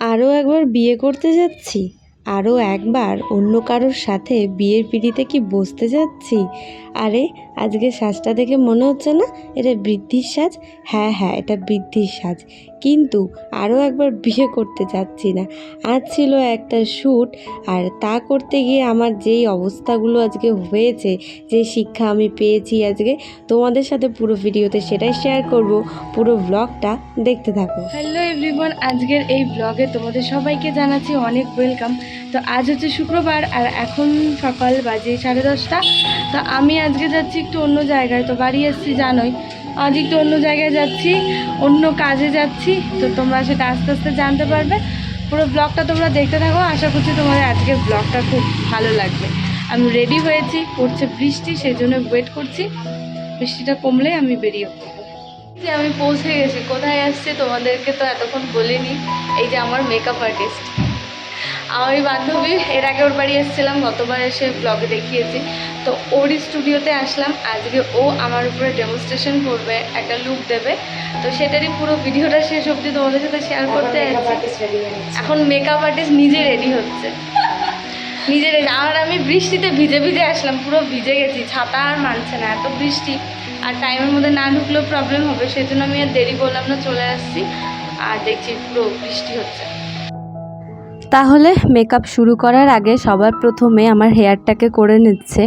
আরও একবার বিয়ে করতে যাচ্ছি। আরও একবার অন্য কারোর সাথে বিয়ের পিঁড়িতে কি বসতে যাচ্ছি? আরে, আজকে সাজটা দেখে মনে হচ্ছে না এটা বৃদ্ধির সাজ? হ্যাঁ হ্যাঁ এটা বৃদ্ধির সাজ। কিন্তু আরও একবার বিয়ে করতে যাচ্ছি না। আজ ছিল একটা শ্যুট আর তা করতে গিয়ে আমার যেই অবস্থাগুলো আজকে হয়েছে, যে শিক্ষা আমি পেয়েছি আজকে, তোমাদের সাথে পুরো ভিডিওতে সেটাই শেয়ার করব। পুরো ব্লগটা দেখতে থাকো। হ্যালো এভরিওয়ান আজকের এই ব্লগে তোমাদের সবাইকে জানাচ্ছি অনেক ওয়েলকাম তো আজ হচ্ছে শুক্রবার আর এখন সকাল বাজে সাড়ে দশটা। তো আমি আজকে যাচ্ছি একটু অন্য জায়গায়। তো বাড়ি এসেছি, জানোই। আজ একটু অন্য জায়গায় যাচ্ছি, অন্য কাজে যাচ্ছি। তো তোমরা সেটা আস্তে আস্তে জানতে পারবে। পুরো ব্লগটা তোমরা দেখতে থাকো। আশা করছি তোমাদের আজকের ব্লগটা খুব ভালো লাগবে। আমি রেডি হয়েছি, পড়ছে বৃষ্টি সেই জন্য ওয়েট করছি। বৃষ্টিটা কমলে আমি বেরিয়ে যে আমি পৌঁছে গেছি। কোথায় আসছে তোমাদেরকে তো এতক্ষণ বলিনি। এই যে আমার মেকআপ আর্টিস্ট ওই বান্ধবী এর আগে ওর বাড়ি এসেছিলাম গতবার এসে ব্লগে দেখিয়েছি। তো ওরই স্টুডিওতে আসলাম আজকে ও আমার উপরে ডেমনস্ট্রেশন করবে একটা লুক দেবে। তো সেটারই পুরো ভিডিওটা শেষ অবধি তোমাদের সাথে শেয়ার করতে এখন মেকআপ আর্টিস্ট নিজে রেডি হচ্ছে। নিজে রেডি আর আমি বৃষ্টিতে ভিজে ভিজে আসলাম পুরো ভিজে গেছি ছাতা আর মানছে না এত বৃষ্টি। আর টাইমের মধ্যে না ঢুকলেও প্রবলেম হবে সেই জন্য আমি আর দেরি করলাম না চলে আসছি। আর দেখছি পুরো বৃষ্টি হচ্ছে। তাহলে মেকআপ শুরু করার আগে সবার প্রথমে আমার হেয়ারটাকে করে নিচ্ছে।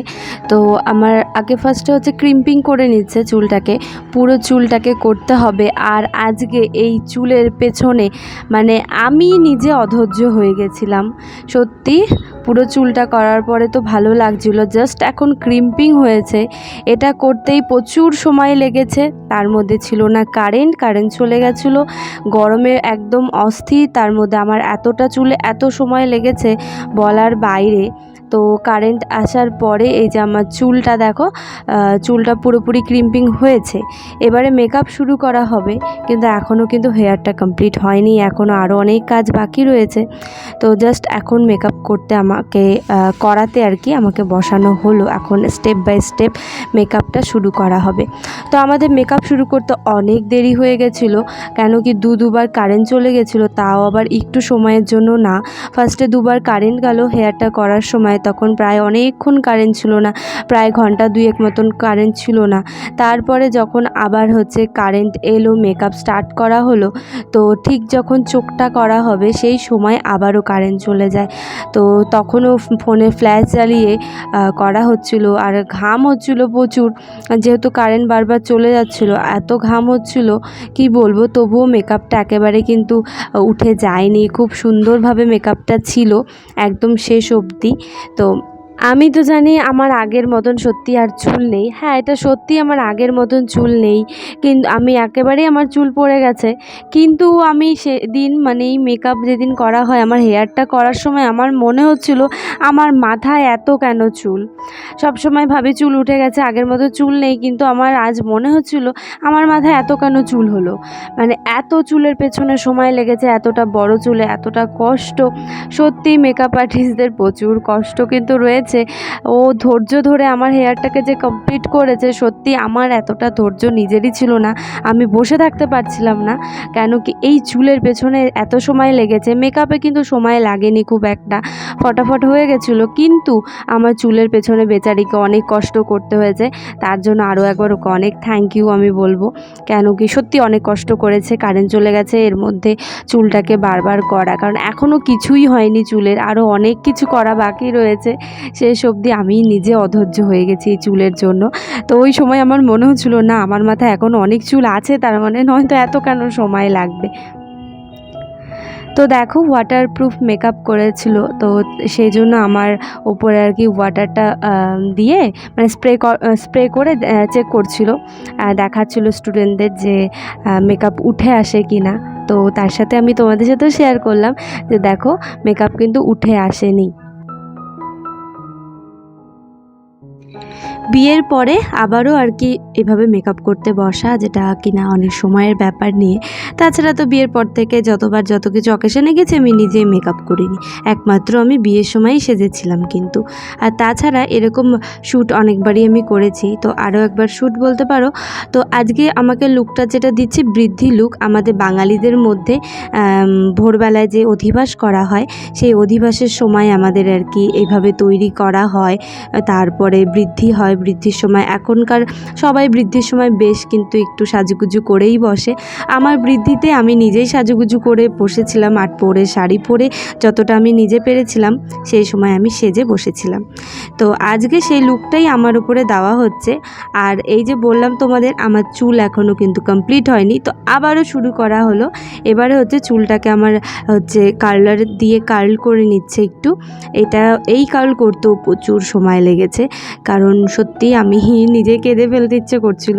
তো আমার আগে ফার্স্টে হচ্ছে ক্রিম্পিং করে নিচ্ছে চুলটাকে। পুরো চুলটাকে করতে হবে। আর আজকে এই চুলের পেছনে মানে আমি নিজে অধৈর্য হয়ে গেছিলাম। সত্যি পুরো চুলটা করার পরে তো ভালো লাগছিল। জাস্ট এখন ক্রিম্পিং হয়েছে। এটা করতেই প্রচুর সময় লেগেছে। তার মধ্যে ছিল না কারেন্ট কারেন্ট চলে গেছিল। গরমে একদম অস্থির। তার মধ্যে আমার এতটা চুলে এত সময় লেগেছে বলার বাইরে। তো কারেন্ট আসার পরে এই যে আমার চুলটা দেখো চুলটা পুরোপুরি ক্রিম্পিং হয়েছে। এবারে মেকআপ শুরু করা হবে, কিন্তু এখনও কিন্তু হেয়ারটা কমপ্লিট হয়নি, এখনও আরও অনেক কাজ বাকি রয়েছে। তো জাস্ট এখন মেকআপ করতে আমাকে করাতে আর কি আমাকে বসানো হলো। এখন স্টেপ বাই স্টেপ মেকআপটা শুরু করা হবে। তো আমাদের মেকআপ শুরু করতে অনেক দেরি হয়ে গেছিল, কেন কি দু দুবার কারেন্ট চলে গেছিল, তাও আবার একটু সময়ের জন্য না। ফার্স্টে দুবার কারেন্ট গেল হেয়ারটা করার সময় তখন প্রায় অনেকক্ষণ কারেন্ট ছিল না, প্রায় ঘণ্টা দুয়েক মতন কারেন্ট ছিল না। তারপরে যখন আবার হচ্ছে কারেন্ট এলো মেকআপ স্টার্ট করা হলো, তো ঠিক যখন চোখটা করা হবে, সেই সময় আবারও কারেন্ট চলে যায়। তো তখনও ফোনে ফ্ল্যাশ জ্বালিয়ে করা হচ্ছিল। আর ঘাম হচ্ছিল প্রচুর, যেহেতু কারেন্ট বারবার চলে যাচ্ছিল, এত ঘাম হচ্ছিল, কি বলব, তবুও মেকআপটা একেবারে কিন্তু উঠে যায়নি। খুব সুন্দরভাবে মেকআপটা ছিল, একদম শেষ অবধি। তো আমি তো জানি আমার আগের মতন সত্যি আর চুল নেই। হ্যাঁ এটা সত্যি আমার আগের মতন চুল নেই। কিন্তু আমি একেবারেই আমার চুল পড়ে গেছে। কিন্তু আমি সেদিন মানে এই মেকআপ যেদিন করা হয়, আমার হেয়ারটা করার সময় আমার মনে হচ্ছিল, আমার মাথায় এত কেন চুল? সব সময় ভাবি চুল উঠে গেছে, আগের মতো চুল নেই। কিন্তু আমার আজ মনে হচ্ছিল, আমার মাথায় এত কেন চুল হলো? মানে এত চুলের পেছনে সময় লেগেছে, এতটা বড় চুলে, এতটা কষ্ট। সত্যি মেকআপ আর্টিস্টদের প্রচুর কষ্ট কিন্তু রয়েছে। ও ধৈর্য ধরে আমার হেয়ারটাকে যে কমপ্লিট করেছে, সত্যি আমার এতটা ধৈর্য নিজেরই ছিল না। আমি বসে থাকতে পারছিলাম না, কেন কি এই চুলের পেছনে এত সময় লেগেছে। মেকআপে কিন্তু সময় লাগেনি খুব একটা, ফটাফট হয়ে গেছিল। কিন্তু আমার চুলের পেছনে বেচারিকে অনেক কষ্ট করতে হয়েছে, তার জন্য আরও একবার ওকে অনেক থ্যাংক ইউ আমি বলব। কেন কি সত্যি অনেক কষ্ট করেছে কারেন্ট চলে গেছে, এর মধ্যে চুলটাকে বারবার করা। কারণ এখনও কিছুই হয়নি চুলের, আরও অনেক কিছু করা বাকি রয়েছে। শেষ অবধি আমি নিজে অধৈর্য হয়ে গেছি এই চুলের জন্য। তো ওই সময় আমার মনে হচ্ছিল না, আমার মাথায় এখন অনেক চুল আছে, তার মানে নয়তো এত কেন সময় লাগবে? তো দেখো ওয়াটারপ্রুফ মেকআপ করেছিল। তো সেই জন্য আমার ওপরে আর কি ওয়াটারটা দিয়ে মানে স্প্রে স্প্রে করে চেক করছিল। দেখাচ্ছিল স্টুডেন্টদের যে মেকআপ উঠে আসে কি না তো তার সাথে আমি তোমাদের সাথেও শেয়ার করলাম যে, দেখো মেকআপ কিন্তু উঠে আসেনি। বিয়ের পরে আবারও আর কি এভাবে মেকআপ করতে বসা, যেটা কিনা অনেক সময়ের ব্যাপার নিয়ে। তাছাড়া তো বিয়ের পর থেকে যতবার যত কিছু অকেশনে গেছে, আমি নিজেই মেকআপ করিনি। একমাত্র আমি বিয়ের সময়ই সেজেছিলাম কিন্তু। আর তাছাড়া এরকম শ্যুট অনেকবারই আমি করেছি, তো আরও একবার শ্যুট বলতে পারো। তো আজকে আমাকে লুকটা যেটা দিচ্ছে বৃদ্ধি লুক আমাদের বাঙালিদের মধ্যে ভোরবেলায় যে অধিবাস করা হয়, সেই অধিবাসের সময় আমাদের আর কি এইভাবে তৈরি করা হয়। তারপরে বৃদ্ধি হয় বৃদ্ধির সময়। এখনকার সবাই বৃদ্ধির সময় বেশ কিন্তু একটু সাজুগুজু করেই বসে। আমার বৃদ্ধিতে আমি নিজেই সাজুগুজু করে বসেছিলাম, আট পরে শাড়ি পরে যতটা আমি নিজে পেরেছিলাম, সেই সময় আমি সেজে বসেছিলাম। তো আজকে সেই লুকটাই আমার উপরে দেওয়া হচ্ছে। আর এই যে বললাম তোমাদের, আমার চুল এখনও কিন্তু কমপ্লিট হয়নি। তো আবারও শুরু করা হলো। এবারে হচ্ছে চুলটাকে আমার হচ্ছে কার্লার দিয়ে কার্ল করে নিচ্ছে একটু। এটা, এই কার্ল করতেও প্রচুর সময় লেগেছে। কারণ সত্যি আমি নিজে কেঁদে ফেলতে ইচ্ছে করছিল।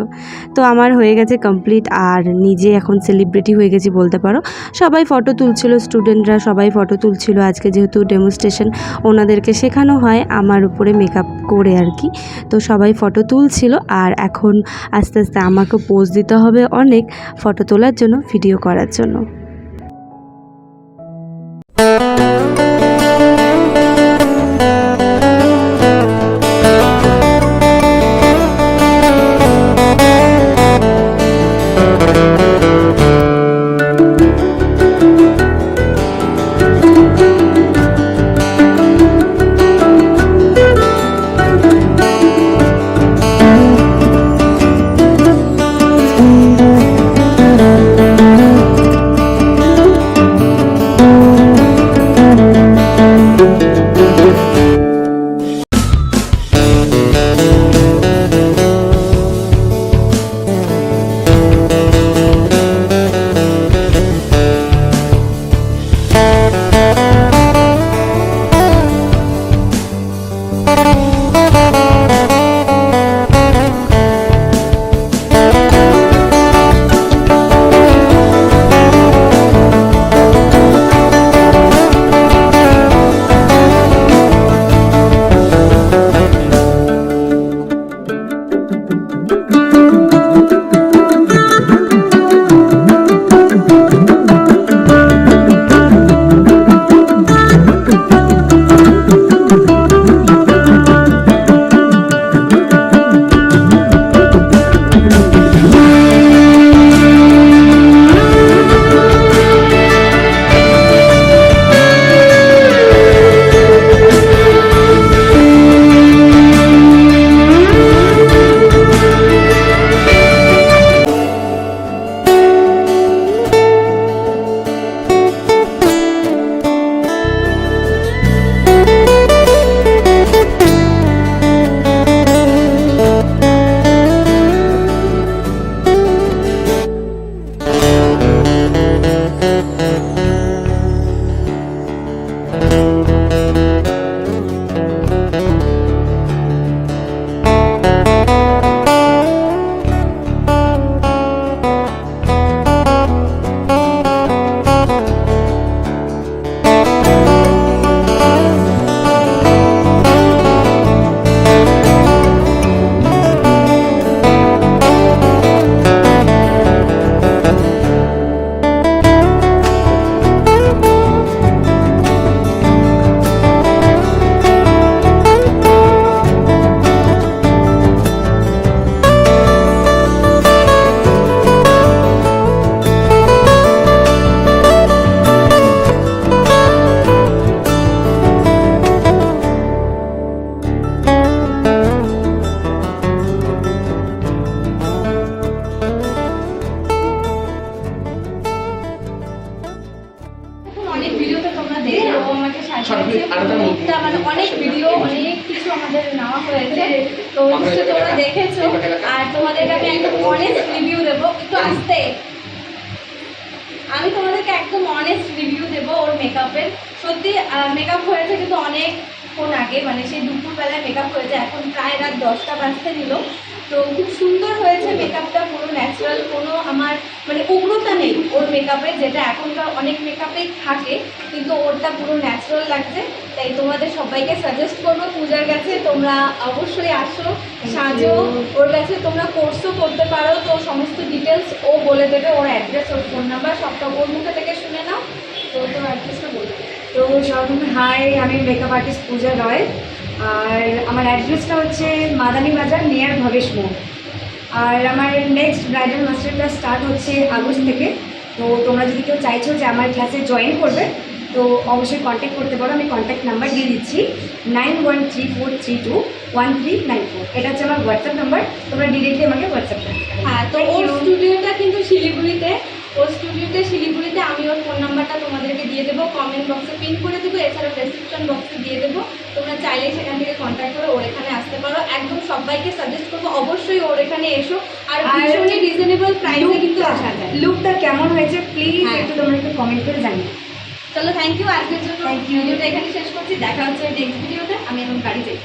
তো আমার হয়ে গেছে কমপ্লিট আর নিজে এখন সেলিব্রিটি হয়ে গেছি বলতে পারো। সবাই ফটো তুলছিল স্টুডেন্টরা সবাই ফটো তুলছিল। আজকে যেহেতু ডেমনস্ট্রেশন ওনাদেরকে শেখানো হয়, আমার উপরে মেকআপ করে আর কি। তো সবাই ফটো তুলছিল আর এখন আস্তে আস্তে আমাকে পোজ দিতে হবে অনেক ফটো তোলার জন্য ভিডিও করার জন্য। প্রত্যেকটা মানে অনেক ভিডিও অনেক কিছু আমাদের নেওয়া হয়েছে। তো নিশ্চয় তোমরা দেখেছ। আর তোমাদেরকে আমি একদম অনেস্ট রিভিউ দেবো। একটু আসতে। আমি তোমাদেরকে একদম অনেস্ট রিভিউ দেবো ওর মেকআপের সত্যি মেকআপ হয়েছে কিন্তু অনেকক্ষণ আগে মানে সেই দুপুরবেলায় মেকআপ হয়েছে। এখন প্রায় রাত দশটা বাজতে নিল তো খুব সুন্দর হয়েছে মেকআপটা পুরো ন্যাচারাল কোনো আমার মানে উগ্রতা নেই ওর মেকআপে যেটা এখনকার অনেক মেকআপেই থাকে কিন্তু ওরটা পুরো ন্যাচারাল লাগছে। তাই তোমাদের সবাইকে সাজেস্ট করব পূজার কাছে তোমরা অবশ্যই আসো সাজো ওর কাছে তোমরা কোর্সও করতে পারো তো সমস্ত ডিটেলস ও বলে দেবে ওর অ্যাড্রেস ওর ফোন নাম্বার সবটা ওর মুখে থেকে শুনে নাও। তো তোর অ্যাড্রেসটা বলবে তো সর্বপ্রথমে হাই আমি মেকআপ আর্টিস্ট পূজা রয়। আর আমার অ্যাড্রেসটা হচ্ছে মাদানি বাজার নিয়ার ভবেশ মোড়। আর আমার next bridal master class start হচ্ছে আগস্ট থেকে। তো তোমরা যদি কেউ চাইছো যে আমার ক্লাসে জয়েন করবে তো অবশ্যই কন্ট্যাক্ট করতে পারো। আমি কন্ট্যাক্ট নাম্বার দিয়ে দিচ্ছি nine one three four three two one three nine four এটা হচ্ছে আমার হোয়াটসঅ্যাপ নাম্বার তোমরা ডিরেক্টলি আমাকে হোয়াটসঅ্যাপ করতে পারো। হ্যাঁ তো ওর. স্টুডিওটা কিন্তু শিলিগুড়িতে। ওর স্টুডিওতে শিলিগুড়িতে আমি ওর ফোন নাম্বারটা তোমাদেরকে দিয়ে দেবো। কমেন্ট বক্সে পিন করে দেবো এছাড়াও ডেসক্রিপশন বক্সে দিয়ে দেবো। তোমরা চাইলে সেখান থেকে কন্ট্যাক্ট করে ওর এখানে আসতে পারো। একদম সবাইকে সাজেস্ট করব অবশ্যই ওর এখানে এসো। আর ভীষণই রিজনেবল প্রাইসে কিন্তু আসা যায়। লুকটা কেমন হয়েছে প্লিজ হ্যাঁ। একটু তোমরা একটু কমেন্ট করে জানিও। চলো থ্যাংক ইউ আজকের জন্য. ভিডিওটা এখানে শেষ করছি। দেখা হচ্ছে নেক্সট ভিডিওতে আমি এখন গাড়ি যাই।